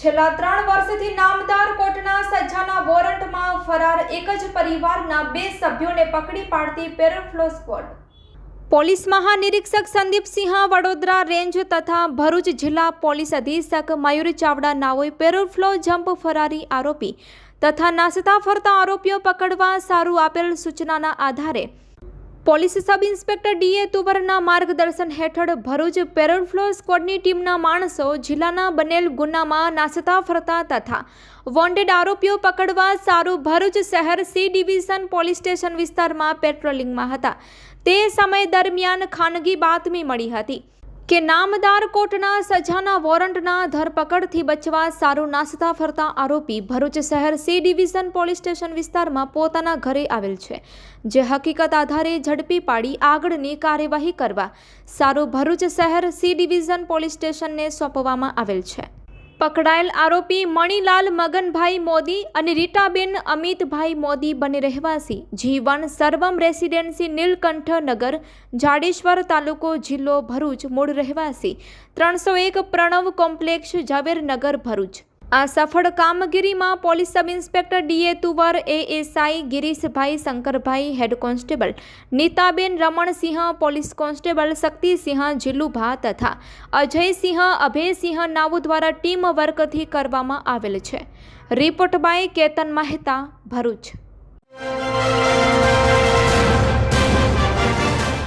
છેલ્લા ત્રણ વર્ષથી નામદાર કોર્ટના સજાના વોરંટમાં ફરાર એક જ પરિવારના બે સભ્યોને પકડી પાડતી પેરોફ્લો સ્ક્વોડ પોલીસ મહાનિરીક્ષક સંદીપસિંહ વડોદરા રેન્જ તથા ભરૂચ જિલ્લા પોલીસ અધિક્ષક મયુર ચાવડા નાઓએ પેરોફ્લો જમ્પ ફરારી આરોપી તથા નાસતા ફરતા આરોપીઓ પકડવા સારું આપેલ સૂચનાના આધારે police sub inspector D A તુવરના માર્ગદર્શન હેઠળ ભરૂચ પેરોલફ્લો સ્ક્વોડની ટીમના માણસો જિલ્લાના બનેલ ગુનામાં નાસતા ફરતા તથા વોન્ટેડ આરોપીઓ પકડવા સારું ભરૂચ શહેર સી ડિવિઝન પોલીસ સ્ટેશન વિસ્તારમાં પેટ્રોલિંગમાં હતા. તે સમય દરમિયાન ખાનગી બાતમી મળી હતી. કે નામદાર કોર્ટના સજાના વોરંટના ધરપકડથી બચવા સારું નાસતા ફરતા આરોપી ભરૂચ શહેર સી ડિવિઝન પોલીસ સ્ટેશન વિસ્તારમાં પોતાના ઘરે આવેલ છે. જે હકીકત આધારે ઝડપી પાડી આગળની કાર્યવાહી કરવા સારું ભરૂચ શહેર સી ડિવિઝન પોલીસ સ્ટેશનને સોંપવામાં આવેલ છે. પકડાયેલ આરોપી મણિલાલ મગનભાઈ મોદી અને રીટાબેન અમિતભાઈ મોદી બંને રહેવાસી. જીવન સર્વમ રેસિડેન્સી નીલકંઠ નગર જાડેશ્વર તાલુકો જિલ્લો ભરૂચ મૂળ રહેવાસી. ત્રણસો એક પ્રણવ કોમ્પ્લેક્ષ ઝવેરનગર ભરૂચ. આ સફળ કામગીરીમાં police sub inspector DA Tuvar, ASI Girishbhai Shankarbhai, head constable Nitaben Ramansinh, police constable Shaktisinh Jilubha તથા અજયસિંહ, અભયસિંહ નાવુ દ્વારા ટીમ વર્કથી કરવામાં આવેલ છે. Report by Ketan Mehta, Bharuch.